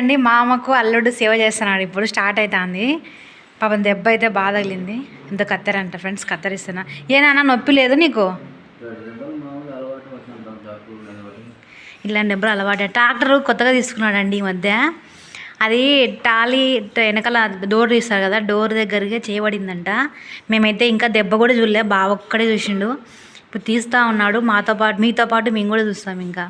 అండి మామకు అల్లుడు సేవ చేస్తున్నాడు. ఇప్పుడు స్టార్ట్ అవుతుంది పాపం దెబ్బ అయితే బాధ తగిలింది. ఇంత కత్తెరంట ఫ్రెండ్స్ కత్తరిస్తున్నా. ఏనా నొప్పి లేదు నీకు? ఇలాంటి దెబ్బలు అలవాటు. ట్రాక్టర్ కొత్తగా తీసుకున్నాడండి ఈ మధ్య. అది టాలీ వెనకాల డోర్ తీస్తారు కదా డోర్ దగ్గరికి చేయబడిందంట. మేమైతే ఇంకా దెబ్బ కూడా చూడలే బావ ఒక్కడే చూసిండు. ఇప్పుడు తీస్తూ ఉన్నాడు మాతో పాటు మీతో పాటు మేము కూడా చూస్తాం ఇంకా.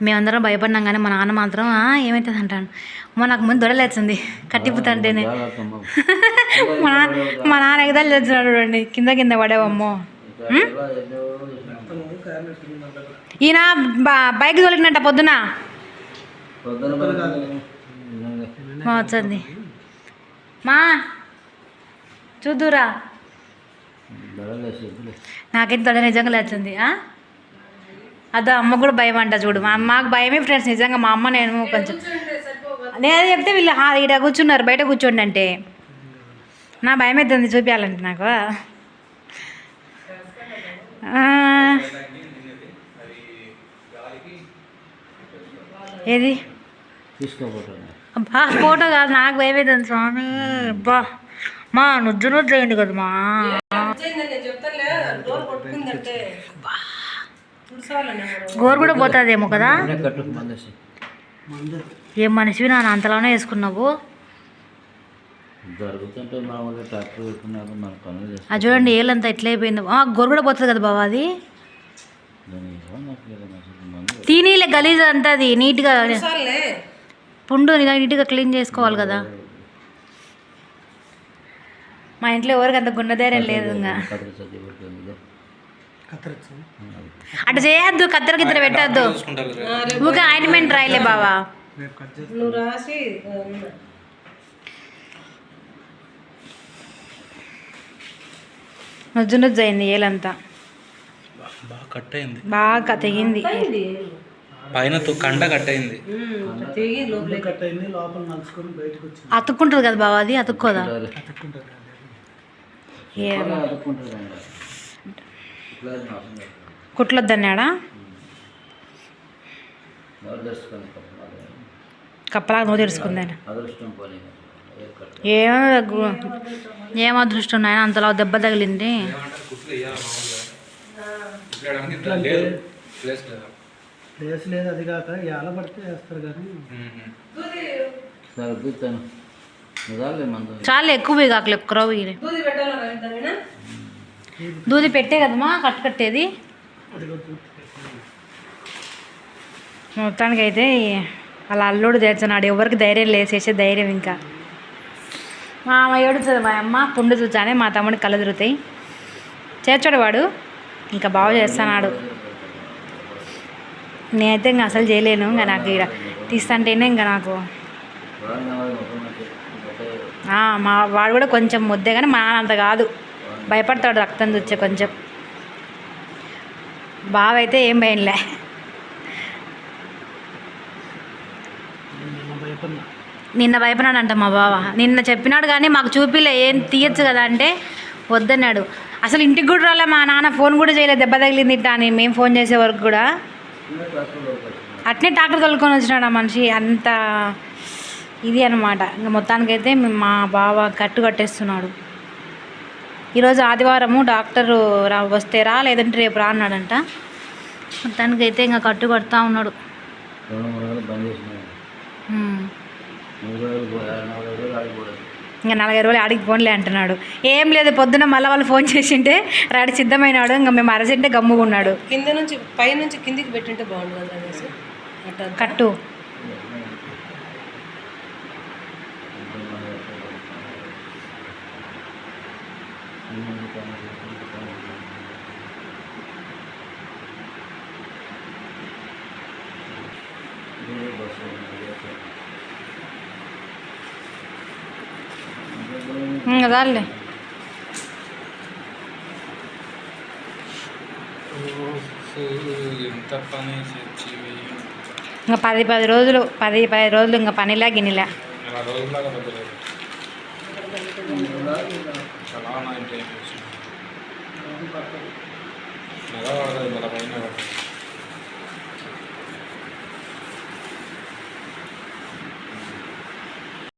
మేమందరం భయపడినాం కానీ మా నాన్న మాత్రం "ఆ, ఏమవుతుంది అంటాను అమ్మ నాకు ముందు దొడలేస్తుంది కట్టిపుతంటేనే మా నాన్న మా నాన్న ఎగదాలు చేస్తున్నాడు చూడండి. కింద కింద పడేవమ్మో? ఈయన బ- బైక్ తొలిగినట్ట పొద్దున. మా వచ్చింది. మా చూద్దురా. నాకైతే తొడ నిజంగా లేచింది. ఆ? అదో అమ్మ కూడా భయం అంట చూడు. మా మాకు భయమే ఫ్రెండ్స్ నిజంగా మా అమ్మ నేను కొంచెం నేను అదే చెప్తే వీళ్ళు "ఆ, ఈడ కూర్చున్నారు బయట కూర్చోండి అంటే. నా భయం అవుతుంది చూపించాలంటే నాకు. ఏది? అబ్బా ఫోటో కాదు నాకు భయం అవుతుంది స్వామి. అబ్బా మా నుజ్జు నుజ్జు అయింది కదా మా గోరు కూడా పోతుందేమో కదా? ఏం మనిషివి నాన్న అంతలోనే వేసుకున్నావు? అది చూడండి ఏళ్ళంతా ఎట్లా అయిపోయిందో. ఆ, గోరు కూడా పోతుంది కదా బాబా అది? తినీలే గలీజ్ అంతా అది నీట్గా పుండు నీట్గా క్లీన్ చేసుకోవాలి కదా. మా ఇంట్లో ఎవరికి అంత గుండె ధైర్యం లేదు ఇంకా. అటు చేయొద్దు కత్తెర గిత్తర పెట్టద్దు. ఊకే ఆయింట్మెంట్ రాయలే బావా. నువ్వు రాసి నుజ్జు నుజ్జు అయింది ఏలంతా. బాగా కట్ అయింది. బాగా తెగింది. పైన తో- కండ కట్ అయింది. తెగి లోపల అతుక్కుంటుంది కదా బావా అది? అతుక్కోదా? ఏ కుట్లొద్దన్నాడా కప్పలాగా నువ్వు ఏ కట్టు ఏమో ఏం అదృష్టం నాయన అంతలా దెబ్బ తగిలింది. లేదు ప్లేస్ లేదు అది కాక ఎలా పడితే వేస్తారు కానీ చాలా ఎక్కువ కాకలు ఎక్కువ దూది పెట్టే కదమ్మా కట్టు కట్టేది. మొత్తానికి అయితే అలా అల్లుడు తెచ్చినాడు ఎవరికి ధైర్యం లేసేసే ధైర్యం ఇంకా. మా అమ్మ ఏడుతుంది మా అమ్మ పుండు చూచానే మా తమ్ముడికి కళ్ళు తిరుగుతాయి. చేర్చాడు వాడు ఇంకా బాగా చేస్తున్నాడు. నేనైతే ఇంకా అసలు చేయలేను ఇంకా నాకు ఇక్కడ తీస్తుంటేనే ఇంకా నాకు. మా వాడు కూడా కొంచెం ముద్దే కానీ మా అంత కాదు. భయపడతాడు రక్తం చూచ్చే కొంచెం. బావ అయితే ఏం భయంలే. నిన్న భయపడినా? నిన్న భయపడినాడంట మా బావ. నిన్న చెప్పినాడు కానీ మాకు చూపిలే ఏం తీయచ్చు కదా అంటే వద్దన్నాడు. అసలు ఇంటికి కూడా రాలే మా నాన్న ఫోన్ కూడా చేయలేదు దెబ్బ తగిలింది ఇట్టా అని మేము ఫోన్ చేసే వరకు కూడా. అట్నే ట్రాక్టర్ తొలుకొని వచ్చినాడు ఆ మనిషి. అంత ఇది అనమాట ఇంకా మొత్తానికైతే మా బావ కట్టు కట్టేస్తున్నాడు. ఈరోజు ఆదివారము డాక్టరు రా వస్తే రా లేదంటే రేపు రా అన్నాడంట. మొత్తానికైతే ఇంకా కట్టు కడతా ఉన్నాడు. ఇంకా నలభై రోజులు ఆడికి ఫోన్లే అంటున్నాడు. ఏం లేదు పొద్దున్న మళ్ళీ వాళ్ళు ఫోన్ చేసింటే రాడి సిద్ధమైనాడు ఇంకా మేము అరసింటే గమ్ముకున్నాడు కింద నుంచి పై నుంచి కిందికి పెట్టింటే అట్లా కట్టు. ఇంకా చాలులే ఎంత పని చేసి ఇంకా పది పది రోజులు పది పది రోజులు ఇంకా పనిలా గిన్నెలా ఇలా రోజులాగా బద్దలేదు చాలా